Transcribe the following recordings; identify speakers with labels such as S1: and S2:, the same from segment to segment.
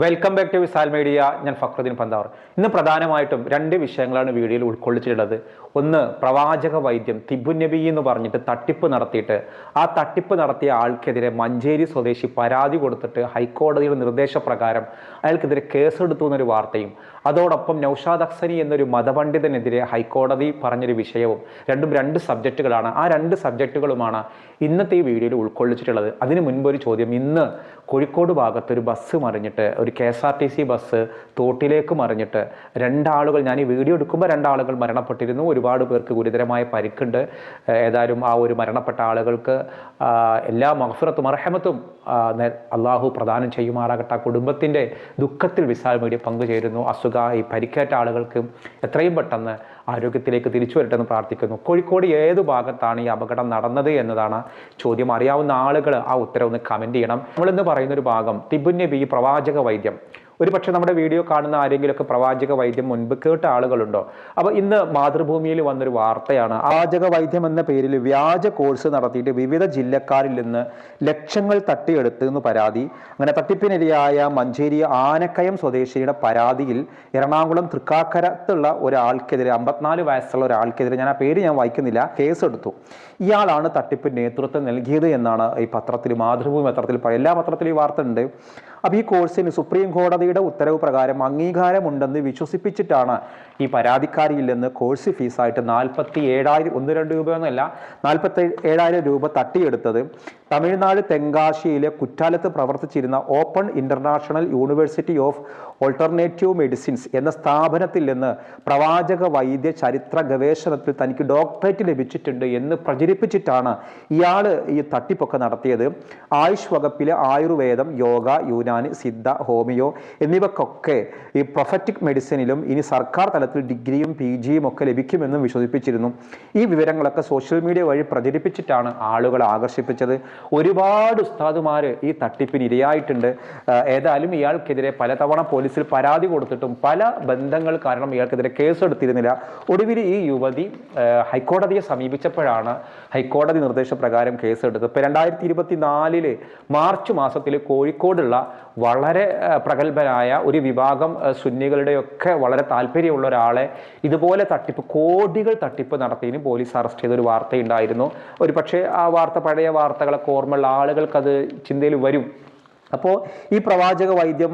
S1: Welcome back to Visal media ഞാൻ ഫക്രുദ്ദീൻ പന്താവർ ഇന്ന് പ്രധാനമായിട്ടും രണ്ട് വിഷയങ്ങളാണ് വീഡിയോയിൽ ഉൾക്കൊള്ളിച്ചിട്ടുള്ളത്. ഒന്ന് പ്രവാചക വൈദ്യം തിബു നബി എന്ന് പറഞ്ഞിട്ട് തട്ടിപ്പ് നടത്തിയിട്ട് ആ തട്ടിപ്പ് നടത്തിയ ആൾക്കെതിരെ മഞ്ചേരി സ്വദേശി പരാതി കൊടുത്തിട്ട് ഹൈക്കോടതിയുടെ നിർദ്ദേശപ്രകാരം അയാൾക്കെതിരെ കേസെടുത്തു എന്നൊരു വാർത്തയും അതോടൊപ്പം നൌഷാദ് അക്സനി എന്നൊരു മതപണ്ഡിതനെതിരെ ഹൈക്കോടതി പറഞ്ഞൊരു വിഷയവും രണ്ടും രണ്ട് സബ്ജക്റ്റുകളാണ്. ആ രണ്ട് സബ്ജക്റ്റുകളുമാണ് ഇന്നത്തെ ഈ വീഡിയോയിൽ ഉൾക്കൊള്ളിച്ചിട്ടുള്ളത്. അതിനു മുൻപ് ഒരു ചോദ്യം. ഇന്ന് കോഴിക്കോട് ഭാഗത്തൊരു ബസ് മറിഞ്ഞിട്ട് ഒരു K S R T C bus തോട്ടിലേക്ക് മറിഞ്ഞിട്ട് രണ്ടാളുകൾ ഞാൻ ഈ വീഡിയോ എടുക്കുമ്പോൾ രണ്ടാളുകൾ മരണപ്പെട്ടിരുന്നു. ഒരുപാട് പേർക്ക് ഗുരുതരമായ പരിക്കുണ്ട്. ഏതായാലും ആ ഒരു മരണപ്പെട്ട ആളുകൾക്ക് എല്ലാ മഹഫിറത്തും അർഹമത്തും അള്ളാഹു പ്രദാനം ചെയ്യുമാറാകട്ടെ. ആ കുടുംബത്തിന്റെ ദുഃഖത്തിൽ വിശാൽ മീഡിയ പങ്കുചേരുന്നു. അസുഖ ഈ പരിക്കേറ്റ ആളുകൾക്കും എത്രയും പെട്ടെന്ന് ആരോഗ്യത്തിലേക്ക് തിരിച്ചു വരട്ടെ എന്ന് പ്രാർത്ഥിക്കുന്നു. കോഴിക്കോട് ഏത് ഭാഗത്താണ് ഈ അപകടം നടന്നത് എന്നതാണ് ചോദ്യം. അറിയാവുന്ന ആളുകൾ ആ ഉത്തരവ് ഒന്ന് കമന്റ് ചെയ്യണം. നമ്മളിന്ന് പറയുന്ന ഒരു ഭാഗം തിബുൻ പ്രവാചക വൈദ്യം. ഒരു പക്ഷേ നമ്മുടെ വീഡിയോ കാണുന്ന ആരെങ്കിലുമൊക്കെ പ്രവാചക വൈദ്യം മുൻപ് കേട്ട ആളുകളുണ്ടോ? അപ്പോൾ ഇന്ന് മാതൃഭൂമിയിൽ വന്നൊരു വാർത്തയാണ്. പ്രവാചക വൈദ്യം എന്ന പേരിൽ വ്യാജ കോഴ്സ് നടത്തിയിട്ട് വിവിധ ജില്ലക്കാരിൽ നിന്ന് ലക്ഷങ്ങൾ തട്ടിയെടുത്തു എന്ന് പരാതി. അങ്ങനെ തട്ടിപ്പിനിരയായ മഞ്ചേരി ആനക്കയം സ്വദേശിയുടെ പരാതിയിൽ എറണാകുളം തൃക്കാക്കരത്തുള്ള ഒരാൾക്കെതിരെ അമ്പത്തിനാല് വയസ്സുള്ള ഒരാൾക്കെതിരെ ഞാൻ ആ പേര് ഞാൻ വായിക്കുന്നില്ല കേസെടുത്തു. ഇയാളാണ് തട്ടിപ്പ് നേതൃത്വം നൽകിയത് എന്നാണ് ഈ പത്രത്തിൽ മാതൃഭൂമി പത്രത്തിൽ എല്ലാ പത്രത്തിലും ഈ വാർത്ത ഉണ്ട്. അപ്പോൾ ഈ കോഴ്സിന് സുപ്രീം കോടതിയുടെ ഉത്തരവ് പ്രകാരം അംഗീകാരമുണ്ടെന്ന് വിശ്വസിപ്പിച്ചിട്ടാണ് ഈ പരാതിക്കാരിയിൽ നിന്ന് കോഴ്സ് ഫീസായിട്ട് നാൽപ്പത്തി ഏഴായിരം ഒന്ന് രണ്ട് രൂപയൊന്നുമല്ല നാൽപ്പത്തി ഏഴായിരം രൂപ തട്ടിയെടുത്തത്. തമിഴ്നാട് തെങ്കാശിയിലെ കുറ്റാലത്ത് പ്രവർത്തിച്ചിരുന്ന open international university of alternative medicines എന്ന സ്ഥാപനത്തിൽ നിന്ന് പ്രവാചക വൈദ്യ ചരിത്ര ഗവേഷണത്തിൽ തനിക്ക് ഡോക്ടറേറ്റ് ലഭിച്ചിട്ടുണ്ട് എന്ന് പ്രചരിപ്പിച്ചിട്ടാണ് ഇയാൾ ഈ തട്ടിപ്പൊക്കെ നടത്തിയത്. ആയുഷ് വകുപ്പിലെ ആയുർവേദം യോഗ യൂനാനി സിദ്ധ ഹോമിയോ എന്നിവക്കൊക്കെ ഈ പ്രൊഫറ്റിക് മെഡിസിനിലും ഇനി സർക്കാർ തലത്തിൽ ഡിഗ്രിയും പി ജിയും ഒക്കെ ലഭിക്കുമെന്നും വിശ്വസിപ്പിച്ചിരുന്നു. ഈ വിവരങ്ങളൊക്കെ സോഷ്യൽ മീഡിയ വഴി പ്രചരിപ്പിച്ചിട്ടാണ് ആളുകളെ ആകർഷിപ്പിച്ചത്. ഒരുപാട് ഉസ്താദുമാർ ഈ തട്ടിപ്പിന് ഇരയായിട്ടുണ്ട്. ഏതായാലും ഇയാൾക്കെതിരെ പലതവണ പോലീസിൽ പരാതി കൊടുത്തിട്ടും പല ബന്ധങ്ങൾ കാരണം ഇയാൾക്കെതിരെ കേസെടുത്തിരുന്നില്ല. ഒടുവിൽ ഈ യുവതി ഹൈക്കോടതിയെ സമീപിച്ചപ്പോഴാണ് ഹൈക്കോടതി നിർദ്ദേശപ്രകാരം കേസെടുത്തത്. ഇപ്പം രണ്ടായിരത്തി ഇരുപത്തി നാലിൽ മാർച്ച് മാസത്തിൽ കോഴിക്കോടുള്ള വളരെ പ്രഗത്ഭനായ ഒരു വിഭാഗം സുന്നികളുടെയൊക്കെ വളരെ താല്പര്യമുള്ള ഒരാളെ ഇതുപോലെ തട്ടിപ്പ് കോടികൾ തട്ടിപ്പ് നടത്തിയതിന് പോലീസ് അറസ്റ്റ് ചെയ്ത ഒരു വാർത്തയുണ്ടായിരുന്നു. ഒരു പക്ഷേ ആ വാർത്ത പഴയ വാർത്തകളൊക്കെ ഓർമ്മയുള്ള ആളുകൾക്ക് അത് ചിന്തയിൽ വരും. അപ്പോൾ ഈ പ്രവാചക വൈദ്യം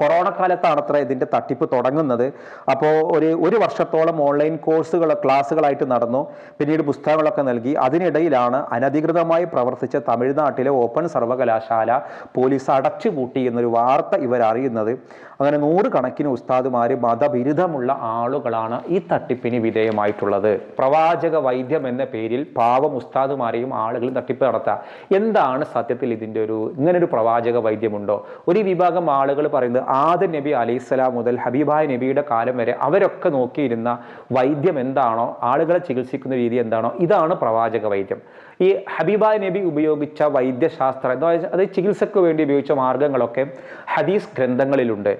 S1: കൊറോണ കാലത്താണ് അത്ര ഇതിന്റെ തട്ടിപ്പ് തുടങ്ങുന്നത്. അപ്പോൾ ഒരു ഒരു വർഷത്തോളം ഓൺലൈൻ കോഴ്സുകൾ ക്ലാസ്സുകളായിട്ട് നടന്നു. പിന്നീട് പുസ്തകങ്ങളൊക്കെ നൽകി. അതിനിടയിലാണ് അനധികൃതമായി പ്രവർത്തിച്ച തമിഴ്നാട്ടിലെ ഓപ്പൺ സർവകലാശാല പോലീസ് അടച്ചു പൂട്ടി എന്നൊരു വാർത്ത ഇവരറിയുന്നത്. അങ്ങനെ നൂറുകണക്കിന് ഉസ്താദുമാർ മതബിരുദമുള്ള ആളുകളാണ് ഈ തട്ടിപ്പിന് വിധേയമായിട്ടുള്ളത്. പ്രവാചക വൈദ്യം എന്ന പേരിൽ പാവം ഉസ്താദുമാരെയും ആളുകളും തട്ടിപ്പ് നടത്തുക എന്താണ് സത്യത്തിൽ ഇതിന്റെ ഒരു ഇങ്ങനൊരു പ്രവാചക വൈദ്യമുണ്ടോ? ഒരു വിഭാഗം ആളുകൾ പറയുന്നത് ആദ നബി അലൈഹിസ്സലാം മുതൽ ഹബീബായ നബിയുടെ കാലം വരെ അവരൊക്കെ നോക്കിയിരുന്ന വൈദ്യം എന്താണോ? ആളുകളെ ചികിത്സിക്കുന്ന രീതി എന്താണോ? ഇതാണ് പ്രവാചക വൈദ്യം. ഈ ഹബീബായ നബി ഉപയോഗിച്ച വൈദ്യശാസ്ത്രം എന്ന് പറയുന്നത് അത് ചികിത്സയ്ക്ക് വേണ്ടി ഉപയോഗിച്ച മാർഗങ്ങളൊക്കെ ഹദീസ് ഗ്രന്ഥങ്ങളിലുണ്ട്.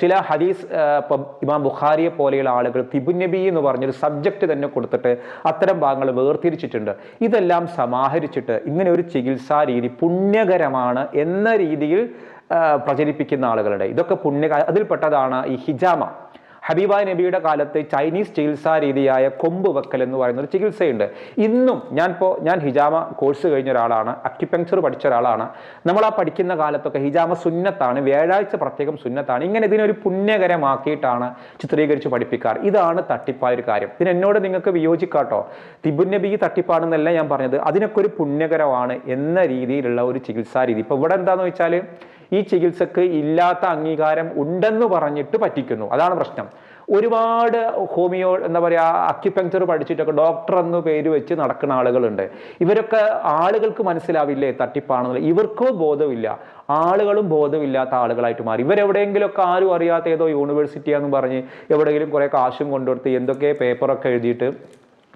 S1: ചില ഹദീസ് ഇപ്പം ഇമാം ബുഖാരിയെ പോലെയുള്ള ആളുകൾ തിബുനബി എന്ന് പറഞ്ഞൊരു സബ്ജക്റ്റ് തന്നെ കൊടുത്തിട്ട് അത്തരം ഭാഗങ്ങൾ വേർതിരിച്ചിട്ടുണ്ട്. ഇതെല്ലാം സമാഹരിച്ചിട്ട് ഇങ്ങനെ ഒരു ചികിത്സാ രീതി പുണ്യകരമാണ് എന്ന രീതിയിൽ പ്രചരിപ്പിക്കുന്ന ആളുകളുടെ ഇതൊക്കെ പുണ്യ അതിൽപ്പെട്ടതാണ് ഈ ഹിജാമ. ഹബീബായ് നബിയുടെ കാലത്ത് ചൈനീസ് ചികിത്സാ രീതിയായ കൊമ്പ് വെക്കൽ എന്ന് പറയുന്ന ഒരു ചികിത്സയുണ്ട്. ഇന്നും ഞാൻ ഇപ്പോൾ ഞാൻ ഹിജാമ കോഴ്സ് കഴിഞ്ഞ ഒരാളാണ് അക്യുപങ്ചർ പഠിച്ച ഒരാളാണ്. നമ്മൾ ആ പഠിക്കുന്ന കാലത്തൊക്കെ ഹിജാമ സുന്നത്താണ് വ്യാഴാഴ്ച പ്രത്യേകം സുന്നത്താണ്. ഇങ്ങനെ ഇതിനൊരു പുണ്യകരമാക്കിയിട്ടാണ് ചിത്രീകരിച്ച് പഠിപ്പിക്കാറ്. ഇതാണ് തട്ടിപ്പായ ഒരു കാര്യം. ഇതിന് എന്നോട് നിങ്ങൾക്ക് വിയോജിക്കാട്ടോ. തിബുന്നബി നബി തട്ടിപ്പാണെന്നല്ല ഞാൻ പറഞ്ഞത്. അതിനൊക്കെ ഒരു പുണ്യകരമാണ് എന്ന രീതിയിലുള്ള ഒരു ചികിത്സാ രീതി. ഇപ്പോൾ ഇവിടെ എന്താണെന്ന് വെച്ചാൽ ഈ ചികിത്സക്ക് ഇല്ലാത്ത അംഗീകാരം ഉണ്ടെന്ന് പറഞ്ഞിട്ട് പറ്റിക്കുന്നു. അതാണ് പ്രശ്നം. ഒരുപാട് ഹോമിയോ എന്താ പറയുക അക്യുപങ്ചർ പഠിച്ചിട്ടൊക്കെ ഡോക്ടർ എന്ന് പേര് വെച്ച് നടക്കുന്ന ആളുകളുണ്ട്. ഇവരൊക്കെ ആളുകൾക്ക് മനസ്സിലാവില്ലേ തട്ടിപ്പാണെന്നുള്ള? ഇവർക്കോ ബോധമില്ല. ആളുകളും ബോധമില്ലാത്ത ആളുകളായിട്ട് മാറി. ഇവരെവിടെയെങ്കിലുമൊക്കെ ആരും അറിയാത്ത ഏതോ യൂണിവേഴ്സിറ്റിയാന്ന് പറഞ്ഞ് എവിടെയെങ്കിലും കുറേ കാശും കൊണ്ടുകൊടുത്ത് എന്തൊക്കെ പേപ്പറൊക്കെ എഴുതിയിട്ട്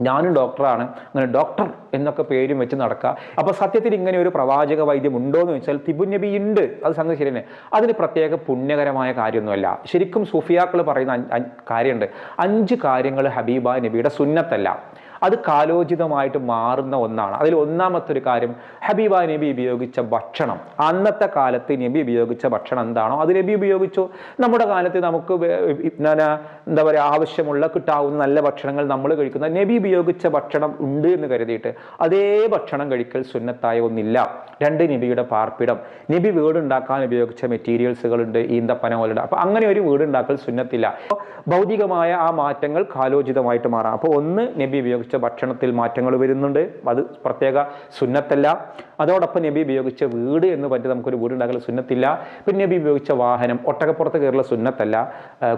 S1: ഞാനും ഡോക്ടറാണ്. അങ്ങനെ ഡോക്ടർ എന്നൊക്കെ പേരും വെച്ച് നടക്കുക. അപ്പോൾ സത്യത്തിൽ ഇങ്ങനെ ഒരു പ്രവാചക വൈദ്യം ഉണ്ടോ എന്ന് വെച്ചാൽ തിബുനബി ഉണ്ട് അത് സംഗതി ശരി തന്നെ അതിന് പ്രത്യേക പുണ്യകരമായ കാര്യമൊന്നുമല്ല. ശരിക്കും സുഫിയാക്കൾ പറയുന്ന കാര്യമുണ്ട്. അഞ്ച് കാര്യങ്ങൾ ഹബീബ നബിയുടെ സുന്നത്തല്ല. അത് കാലോചിതമായിട്ട് മാറുന്ന ഒന്നാണ്. അതിൽ ഒന്നാമത്തെ ഒരു കാര്യം ഹബീബ നബി ഉപയോഗിച്ച ഭക്ഷണം. അന്നത്തെ കാലത്ത് നബി ഉപയോഗിച്ച ഭക്ഷണം എന്താണോ അത് നബി ഉപയോഗിച്ചു. നമ്മുടെ കാലത്ത് നമുക്ക് എന്താ പറയുക ആവശ്യമുള്ള കിട്ടാവുന്ന നല്ല ഭക്ഷണങ്ങൾ നമ്മൾ കഴിക്കുന്ന നബി ഉപയോഗിച്ച ഭക്ഷണം ഉണ്ട് എന്ന് കരുതിയിട്ട് അതേ ഭക്ഷണം കഴിക്കൽ സുന്നത്തായ ഒന്നില്ല. രണ്ട് നബിയുടെ പാർപ്പിടം. നബി വീടുണ്ടാക്കാൻ ഉപയോഗിച്ച മെറ്റീരിയൽസുകളുണ്ട് ഈന്തപ്പന പോലുണ്ട് അപ്പൊ അങ്ങനെ ഒരു വീടുണ്ടാക്കൽ സുന്നത്തില്ല. ഭൗതികമായ ആ മാറ്റങ്ങൾ കാലോചിതമായിട്ട് മാറാം. അപ്പോൾ ഒന്ന് നബി ഉപയോഗിച്ച ഭക്ഷണത്തിൽ മാറ്റങ്ങൾ വരുന്നുണ്ട്. അത് പ്രത്യേക സുന്നത്തല്ല. അതോടൊപ്പം നബി ഉപയോഗിച്ച വീട് എന്ന് പറ്റി നമുക്കൊരു വീട് ഉണ്ടാക്കൽ സുന്നത്തില്ല. പിന്നെ നബി ഉപയോഗിച്ച വാഹനം ഒട്ടകപ്പുറത്ത് കയറുള്ള സുന്നത്തല്ല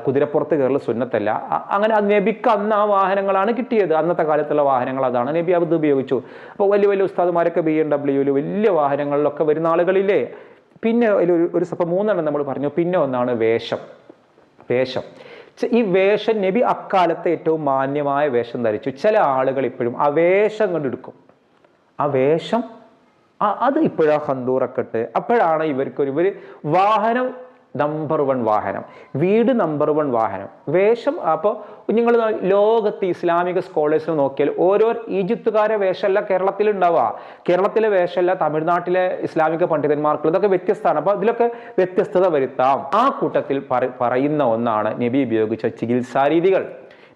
S1: കുതിരപ്പുറത്ത് കയറുള്ള സുന്നത്തല്ല. അങ്ങനെ അത് നബിക്ക് അന്ന് ആ വാഹനങ്ങളാണ് കിട്ടിയത്. അന്നത്തെ കാലത്തുള്ള വാഹനങ്ങൾ അതാണ് നബി അത് ഉപയോഗിച്ചു. അപ്പോൾ വലിയ വലിയ ഉസ്താദുമാരൊക്കെ ബി എം ഡബ്ല്യൂയിൽ വലിയ വാഹനങ്ങളിലൊക്കെ വരുന്ന ആളുകളില്ലേ? പിന്നെ ഒരു ഒരു സഭ മൂന്നെണ്ണം നമ്മൾ പറഞ്ഞു. പിന്നെ ഒന്നാണ് വേഷം. വേഷം. ഈ വേഷം നബി അക്കാലത്തെ ഏറ്റവും മാന്യമായ വേഷം ധരിച്ചു. ചില ആളുകൾ ഇപ്പോഴും ആ വേഷം കണ്ടെടുക്കും ആ വേഷം അത് ഇപ്പോഴാ ഹന്തൂറൊക്കെ ഇട്ട്. അപ്പോഴാണ് ഇവർക്കൊരു ഇവർ വാഹനം നമ്പർ വൺ വാഹനം. വീട് നമ്പർ വൺ വാഹനം. വേഷം അപ്പോൾ നിങ്ങൾ ലോകത്ത് ഇസ്ലാമിക സ്കോളേഴ്സിന് നോക്കിയാൽ ഓരോ ഈജിപ്തുകാരെ വേഷമല്ല കേരളത്തിൽ ഉണ്ടാവുക. കേരളത്തിലെ വേഷമല്ല തമിഴ്നാട്ടിലെ ഇസ്ലാമിക പണ്ഡിതന്മാർക്കുള്ള ഇതൊക്കെ വ്യത്യസ്തമാണ്. അപ്പോൾ ഇതിലൊക്കെ വ്യത്യസ്തത വരുത്താം. ആ കൂട്ടത്തിൽ പറയുന്ന ഒന്നാണ് നബി ഉപയോഗിച്ച ചികിത്സാ രീതികൾ.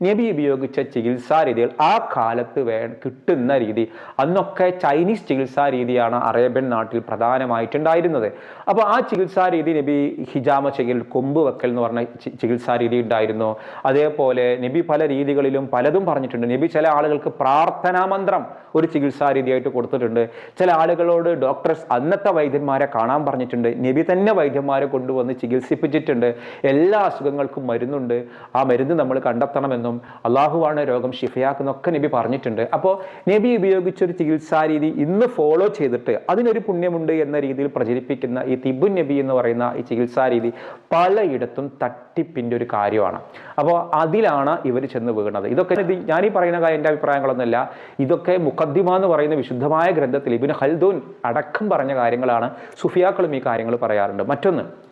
S1: നബി ഉപയോഗിച്ച ചികിത്സാ രീതികൾ ആ കാലത്ത് വേ കിട്ടുന്ന രീതി. അന്നൊക്കെ ചൈനീസ് ചികിത്സാ രീതിയാണ് അറേബ്യൻ നാട്ടിൽ പ്രധാനമായിട്ടുണ്ടായിരുന്നത്. അപ്പോൾ ആ ചികിത്സാ രീതി നബി ഹിജാമ ചെയ്യൽ കൊമ്പ് വെക്കൽ എന്ന് പറഞ്ഞ ചികിത്സാ രീതി ഉണ്ടായിരുന്നു. അതേപോലെ നബി പല രീതികളിലും പലതും പറഞ്ഞിട്ടുണ്ട്. നബി ചില ആളുകൾക്ക് പ്രാർത്ഥനാ മന്ത്രം ഒരു ചികിത്സാ രീതിയായിട്ട് കൊടുത്തിട്ടുണ്ട്. ചില ആളുകളോട് ഡോക്ടേഴ്സ് അന്നത്തെ വൈദ്യന്മാരെ കാണാൻ പറഞ്ഞിട്ടുണ്ട്. നബി തന്നെ വൈദ്യന്മാരെ കൊണ്ടുവന്ന് ചികിത്സിപ്പിച്ചിട്ടുണ്ട്. എല്ലാ അസുഖങ്ങൾക്കും മരുന്നുണ്ട്. ആ മരുന്ന് നമ്മൾ കണ്ടെത്തണമെന്നും അള്ളാഹുവാണ് രോഗം ഷിഫയാക്കുന്നൊക്കെ നബി പറഞ്ഞിട്ടുണ്ട്. അപ്പോൾ നബി ഉപയോഗിച്ചൊരു ചികിത്സാ രീതി ഇന്ന് ഫോളോ ചെയ്തിട്ട് അതിനൊരു പുണ്യമുണ്ട് എന്ന രീതിയിൽ പ്രചരിപ്പിക്കുന്ന ഈ തിബുൻ നബി എന്ന് പറയുന്ന ഈ ചികിത്സാ രീതി പലയിടത്തും തട്ടിപ്പിന്റെ ഒരു കാര്യമാണ്. അപ്പോൾ അതിലാണ് ഇവർ ചെന്ന് വീണത്. ഇതൊക്കെ ഞാനീ പറയുന്ന കാര്യം എന്റെ അഭിപ്രായങ്ങളൊന്നുമല്ല. ഇതൊക്കെ മുഖദ്ദിമ എന്ന് പറയുന്ന വിശുദ്ധമായ ഗ്രന്ഥത്തിൽ ഇബിൻ ഹൽദൂൻ അടക്കം പറഞ്ഞ കാര്യങ്ങളാണ് സുഫിയാക്കളും ഈ കാര്യങ്ങൾ പറയാറുണ്ട്. മറ്റൊന്ന്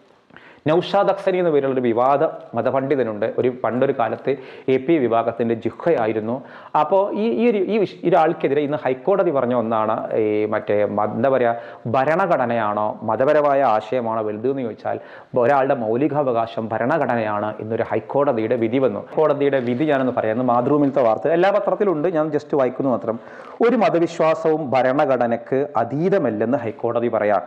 S1: നൗഷാദ് അക്സനി എന്ന പേരുള്ളൊരു വിവാദ മതപണ്ഡിതനുണ്ട്. ഒരു പണ്ടൊരു കാലത്ത് എ പി വിഭാഗത്തിന്റെ ജിഹയായിരുന്നു. അപ്പോൾ ഈ ഈ ഒരു ഈ ഒരാൾക്കെതിരെ ഇന്ന് ഹൈക്കോടതി പറഞ്ഞ ഒന്നാണ് ഈ മറ്റേ എന്താ പറയുക ഭരണഘടനയാണോ മതപരമായ ആശയമാണോ വലുതെന്ന് ചോദിച്ചാൽ ഒരാളുടെ മൗലികാവകാശം ഭരണഘടനയാണ് ഇന്നൊരു ഹൈക്കോടതിയുടെ വിധി വന്നു. ഹൈക്കോടതിയുടെ വിധി ഞാനൊന്ന് പറയുന്നത് മാതൃഭൂമിയിലത്തെ വാർത്ത എല്ലാ പത്രത്തിലുണ്ട്. ഞാൻ ജസ്റ്റ് വായിക്കുന്നു മാത്രം. ഒരു മതവിശ്വാസവും ഭരണഘടനയ്ക്ക് അതീതമല്ലെന്ന് ഹൈക്കോടതി പറയാം.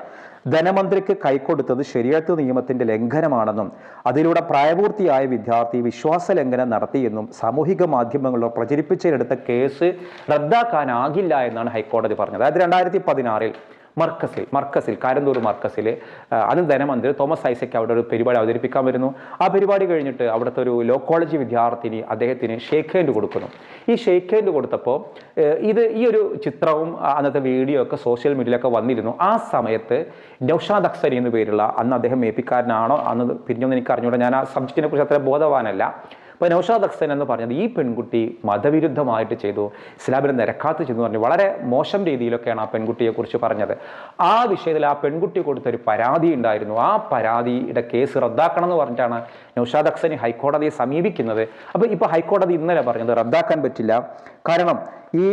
S1: ധനമന്ത്രിക്ക് കൈക്കൊടുത്തത് ശരിയത്ത് നിയമത്തിന്റെ ലംഘനമാണെന്നും അതിലൂടെ പ്രായപൂർത്തിയായ വിദ്യാർത്ഥി വിശ്വാസ ലംഘനം നടത്തിയെന്നും സാമൂഹിക മാധ്യമങ്ങളിൽ പ്രചരിപ്പിച്ചതിനെടുത്ത കേസ് റദ്ദാക്കാനാകില്ല എന്നാണ് ഹൈക്കോടതി പറഞ്ഞത്. അതായത് രണ്ടായിരത്തി പതിനാറിൽ മർക്കസിൽ മർക്കസിൽ കാരന്തൂർ മർക്കസിൽ അത് ധനമന്ത്രി തോമസ് ഐസക് അവിടെ ഒരു പരിപാടി അവതരിപ്പിക്കാൻ വരുന്നു. ആ പരിപാടി കഴിഞ്ഞിട്ട് അവിടുത്തെ ഒരു ലോ കോളേജ് വിദ്യാർത്ഥിനി അദ്ദേഹത്തിന് ഷേക്ക് ഹാൻഡ് കൊടുക്കുന്നു. ഈ ഷേക്ക് ഹാൻഡ് കൊടുത്തപ്പോൾ ഇത് ഈ ഒരു ചിത്രവും അന്നത്തെ വീഡിയോ ഒക്കെ സോഷ്യൽ മീഡിയയിലൊക്കെ വന്നിരുന്നു. ആ സമയത്ത് നൌഷാദ് അക്സരി എന്ന് പേരുള്ള അന്ന് അദ്ദേഹം എ പിക്കാരനാണോ അന്ന് പിരിഞ്ഞൊന്നും എനിക്ക് അറിഞ്ഞുകൂടാ ഞാൻ ആ സബ്ജക്റ്റിനെ കുറിച്ച് അത്ര ബോധവാനല്ല. അപ്പോൾ നൗഷാദ് അക്സൻ എന്ന് പറഞ്ഞത് ഈ പെൺകുട്ടി മതവിരുദ്ധമായിട്ട് ചെയ്തു ഇസ്ലാമിനെ നിരക്കാത്ത് ചെയ്തു പറഞ്ഞു. വളരെ മോശം രീതിയിലൊക്കെയാണ് ആ പെൺകുട്ടിയെക്കുറിച്ച് പറഞ്ഞത്. ആ വിഷയത്തിൽ ആ പെൺകുട്ടി കൊടുത്തൊരു പരാതി ഉണ്ടായിരുന്നു. ആ പരാതിയുടെ കേസ് റദ്ദാക്കണം എന്ന് പറഞ്ഞിട്ടാണ് നൗഷാദ് അക്സനി ഹൈക്കോടതിയെ സമീപിക്കുന്നത്. അപ്പോൾ ഇപ്പോൾ ഹൈക്കോടതി ഇന്നലെ പറഞ്ഞത് റദ്ദാക്കാൻ പറ്റില്ല. കാരണം ഈ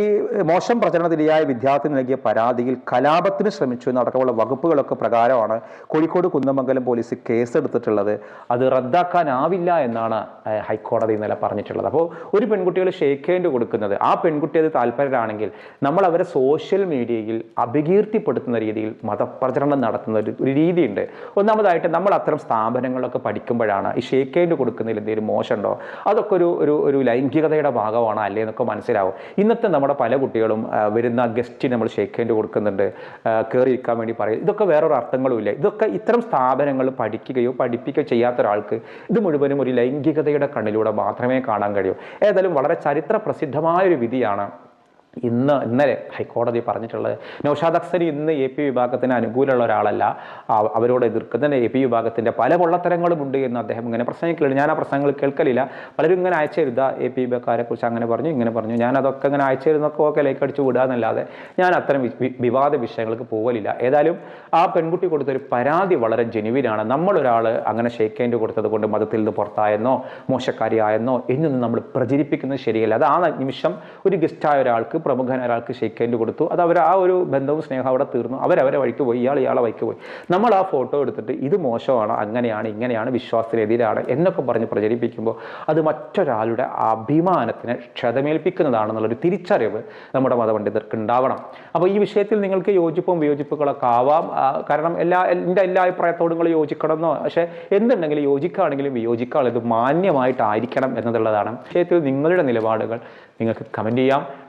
S1: മോശം പ്രചരണത്തിനിരയായ വിദ്യാർത്ഥി നൽകിയ പരാതിയിൽ കലാപത്തിന് ശ്രമിച്ചു എന്നടക്കമുള്ള വകുപ്പുകളൊക്കെ പ്രകാരമാണ് കോഴിക്കോട് കുന്നമംഗലം പോലീസ് കേസെടുത്തിട്ടുള്ളത്. അത് റദ്ദാക്കാനാവില്ല എന്നാണ് ഹൈക്കോടതി ഇന്നലെ പറഞ്ഞിട്ടുള്ളത്. അപ്പോൾ ഒരു പെൺകുട്ടികൾ ഷേക്ക് ഹാൻഡ് കൊടുക്കുന്നത് ആ പെൺകുട്ടി അത് താല്പര്യരാണെങ്കിൽ നമ്മൾ അവരെ സോഷ്യൽ മീഡിയയിൽ അപകീർത്തിപ്പെടുത്തുന്ന രീതിയിൽ മതപ്രചരണം നടത്തുന്ന ഒരു രീതിയുണ്ട്. ഒന്നാമതായിട്ട് നമ്മൾ അത്തരം സ്ഥാപനങ്ങളൊക്കെ പഠിക്കുമ്പോഴാണ് ഈ ഷേക്ക് ഹാൻഡ് കൊടുക്കുന്നതിൽ എന്തെങ്കിലും മോശമുണ്ടോ? അതൊക്കെ ഒരു ഒരു ലൈംഗികതയുടെ ഭാഗമാണോ? അല്ലേ എന്നൊക്കെ മനസ്സിലാവും. ഇന്നത്തെ നമ്മുടെ പല കുട്ടികളും വരുന്ന ഗസ്റ്റിന് നമ്മൾ ഷേക്ക് ഹാൻഡ് കൊടുക്കുന്നുണ്ട് കയറി ഇരിക്കാൻ വേണ്ടി പറയും. ഇതൊക്കെ വേറൊരു അർത്ഥങ്ങളുമില്ല ഇതൊക്കെ ഇത്തരം സ്ഥാപനങ്ങൾ പഠിക്കുകയോ പഠിപ്പിക്കുകയോ ചെയ്യാത്ത ഒരാൾക്ക് ഇത് മുഴുവനും ഒരു ലൈംഗികതയുടെ കണ്ണിലൂടെ മാത്രമേ കാണാൻ കഴിയൂ. ഏതായാലും വളരെ ചരിത്ര പ്രസിദ്ധമായ ഒരു വിധിയാണ് ഇന്ന് ഇന്നലെ ഹൈക്കോടതി പറഞ്ഞിട്ടുള്ളത് നൌഷാദ് അക്സരി ഇന്ന് എ പി വിഭാഗത്തിന് അനുകൂലമുള്ള ഒരാളല്ല. അവരോട് എതിർക്കുന്ന എ പി വിഭാഗത്തിന്റെ പല പൊള്ളത്തരങ്ങളും ഉണ്ട് എന്ന് അദ്ദേഹം ഇങ്ങനെ പ്രസംഗിക്കലുണ്ട് ഞാൻ ആ പ്രസംഗങ്ങൾ കേൾക്കലില്ല. പലരും ഇങ്ങനെ അയച്ചരുത്. എ പി വിഭാഗക്കാരെ കുറിച്ച് അങ്ങനെ പറഞ്ഞു ഇങ്ങനെ പറഞ്ഞു. ഞാൻ അതൊക്കെ ഇങ്ങനെ അയച്ചിരുന്നൊക്കെ ഒക്കെ ലൈക്ക് അടിച്ച് വിടുക എന്നല്ലാതെ ഞാൻ അത്തരം വിവാദ വിഷയങ്ങൾക്ക് പോകലില്ല ഏതായാലും ആ പെൺകുട്ടി കൊടുത്തൊരു പരാതി വളരെ ജെനുവിനാണ്. നമ്മളൊരാൾ അങ്ങനെ ഹാൻഡ് കൊടുത്തത് കൊണ്ട് മതത്തിൽ നിന്ന് പുറത്തായെന്നോ മോശക്കാരിയായെന്നോ എന്നൊന്നും നമ്മൾ പ്രചരിപ്പിക്കുന്നത് ശരിയല്ല. അത് ആ നിമിഷം ഒരു ഗസ്റ്റായ ഒരാൾക്ക് പ്രമുഖനായ ഒരാൾക്ക് ഷെയ്ക്ക് ഹാൻഡ് കൊടുത്തു. അത് അവർ ആ ഒരു ബന്ധവും സ്നേഹം അവിടെ തീർന്നു. അവരവരെ വഴിക്ക് പോയി. ഇയാൾ ഇയാളെ വഴിക്ക് പോയി. നമ്മൾ ആ ഫോട്ടോ എടുത്തിട്ട് ഇത് മോശമാണ്? അങ്ങനെയാണ് ഇങ്ങനെയാണ് വിശ്വാസത്തിനെതിരാണ് എന്നൊക്കെ പറഞ്ഞ് പ്രചരിപ്പിക്കുമ്പോൾ അത് മറ്റൊരാളുടെ അഭിമാനത്തിന് ക്ഷതമേൽപ്പിക്കുന്നതാണെന്നുള്ളൊരു തിരിച്ചറിവ് നമ്മുടെ മതപണ്ഡിതർക്ക് ഉണ്ടാവണം. അപ്പോൾ ഈ വിഷയത്തിൽ നിങ്ങൾക്ക് യോജിപ്പും വിയോജിപ്പുകളൊക്കെ ആവാം. കാരണം എല്ലാ എന്റെ എല്ലാ അഭിപ്രായത്തോടും നിങ്ങൾ യോജിക്കണമെന്നോ? പക്ഷേ എന്തുണ്ടെങ്കിലും യോജിക്കുകയാണെങ്കിലും വിയോജിക്കുകയാണെങ്കിലും മാന്യമായിട്ടായിരിക്കണം എന്നുള്ളതാണ്. വിഷയത്തിൽ നിങ്ങളുടെ നിലപാടുകൾ നിങ്ങൾക്ക് കമന്റ് ചെയ്യാം.